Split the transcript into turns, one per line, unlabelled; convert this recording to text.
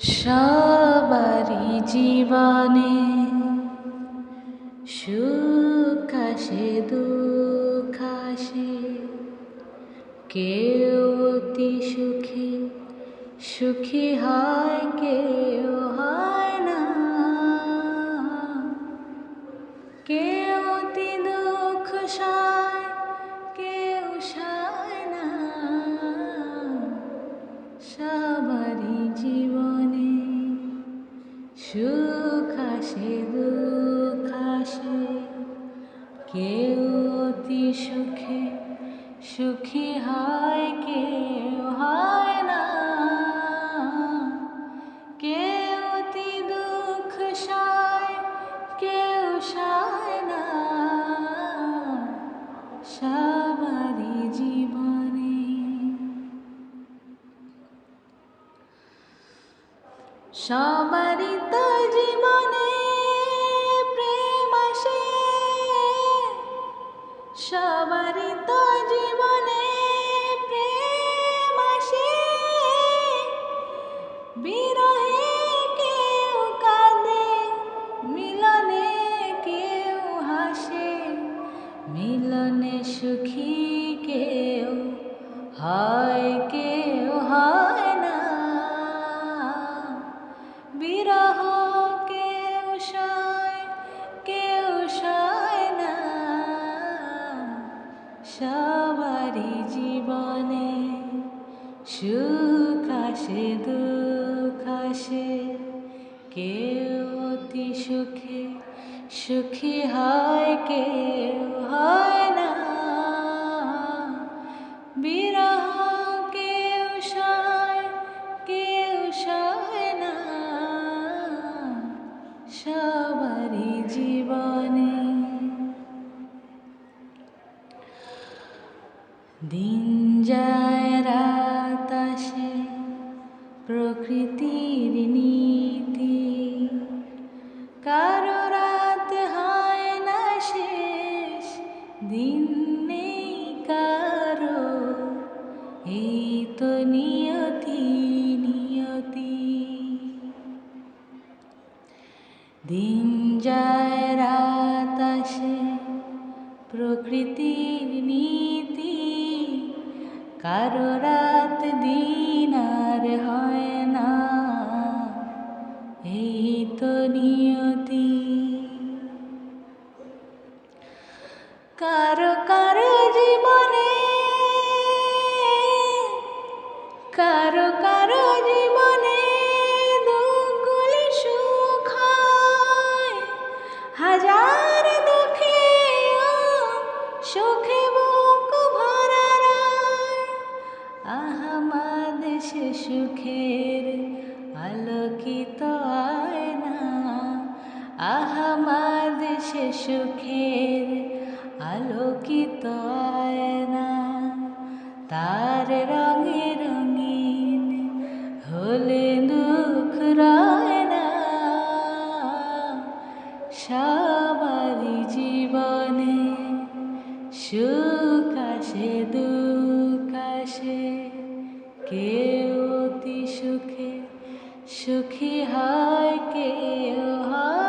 সবারই জীবনে সুখ আসে, দুঃখ আসে। কেউ অতি সুখী সুখী হয়, কেউ হয় না। কেউ অতি দুঃখ সয়, কেউ সয় না। সবারই জীবনে সুখ আসে দুঃখ আসে কেউ অতি সুখে সুখী হয় কেউ হয় সবারই তো জীবনে প্রেম আসে। সবারই তো জীবনে প্রেম আসে। বিরহে কেউ কাঁদে, মিলনে কেউ হাসে। মিলনে সুখী কেউ হয়। বিরহ কেউ সয় কেউ সয় না। সবারই জীবনে সুখ আসে, দুঃখ আসে। কেউ অতি সুখে, সুখী হয়, কেউ হয় না। সবারই জীবনে। দিন যায়, রাত আসে, প্রকৃতির নীতি। কারও রাত হয় না শেষ, দিন নেই কারও। এই তো নিয়তি যায় রাত আসে। প্রকৃতির নীতি কারও রাত দিন আর হয় না। এই তো নিয়তি। কারও কারও জীবনে, কারও কারও সুখের আলোকিত আয়না। আহমাদ সে সুখের আলোকিত আয়না। তার রঙে রঙিন হলে দুঃখ রয় না। সবারই জীবনে সুখ আসে, দুঃখ আসে। কেউ সুখী হয় কেউ হয়